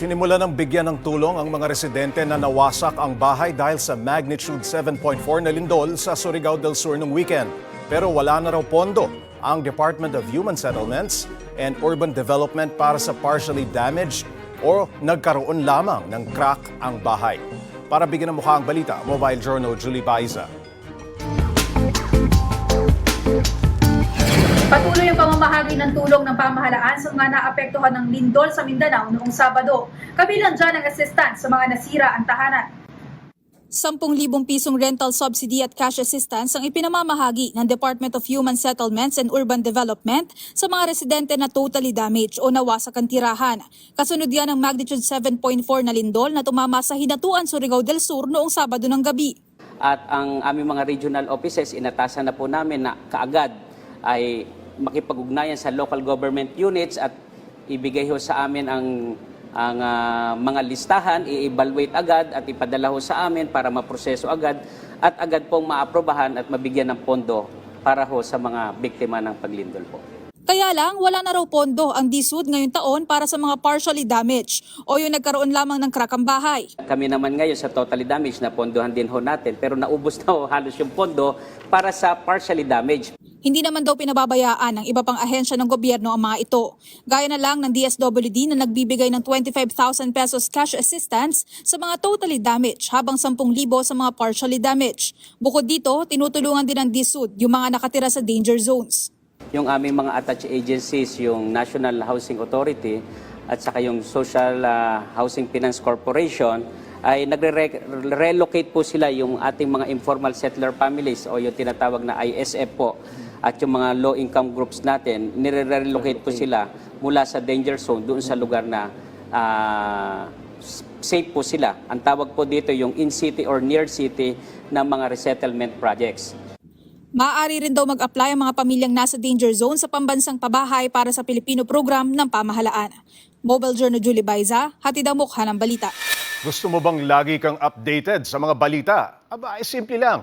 Sinimula ng bigyan ng tulong ang mga residente na nawasak ang bahay dahil sa magnitude 7.4 na lindol sa Surigao del Sur noong weekend. Pero wala na raw pondo ang Department of Human Settlements and Urban Development para sa partially damaged o nagkaroon lamang ng crack ang bahay. Para bigyan ng mukha ang balita, Mobile Journal Julie Baiza. Patuloy ang pamamahagi ng tulong ng pamahalaan sa mga naapektuhan ng lindol sa Mindanao noong Sabado. Kabilang dyan ang assistance sa mga nasira ang tahanan. 10,000 pisong rental subsidy at cash assistance ang ipinamamahagi ng Department of Human Settlements and Urban Development sa mga residente na totally damaged o nawasak ang tirahan. Kasunod yan ng magnitude 7.4 na lindol na tumama sa Hinatuan, Surigao del Sur noong Sabado ng gabi. At ang aming mga regional offices, inatasan na po namin na kaagad ay makipag-ugnayan sa local government units at ibigay ho sa amin ang ang ah, mga listahan, i-evaluate agad at ipadala ho sa amin para maproseso agad at agad pong maaprobahan at mabigyan ng pondo para ho sa mga biktima ng paglindol po. Kaya lang, wala na raw pondo ang DSUD ngayong taon para sa mga partially damaged o yung nagkaroon lamang ng crack ang bahay. Kami naman ngayon sa totally damaged na pondohan din ho natin pero naubos na ho halos yung pondo para sa partially damaged. Hindi naman daw pinababayaan ng iba pang ahensya ng gobyerno ang mga ito. Gaya na lang ng DSWD na nagbibigay ng 25,000 pesos cash assistance sa mga totally damaged habang 10,000 sa mga partially damaged. Bukod dito, tinutulungan din ng DSUD yung mga nakatira sa danger zones. Yung aming mga attached agencies, yung National Housing Authority at saka yung Social ah, Housing Finance Corporation, ay nagre-relocate po sila yung ating mga informal settler families o yung tinatawag na ISF po at yung mga low-income groups natin, nire-relocate po sila mula sa danger zone doon sa lugar na s- safe po sila. Ang tawag po dito yung in-city or near-city na mga resettlement projects. Maaari rin daw mag-apply ang mga pamilyang nasa danger zone sa pambansang pabahay para sa Pilipino program ng pamahalaan. Mobile Journal Julie Baiza, hatid ang mukha ng balita. Gusto mo bang lagi kang updated sa mga balita? Aba, ay simple lang.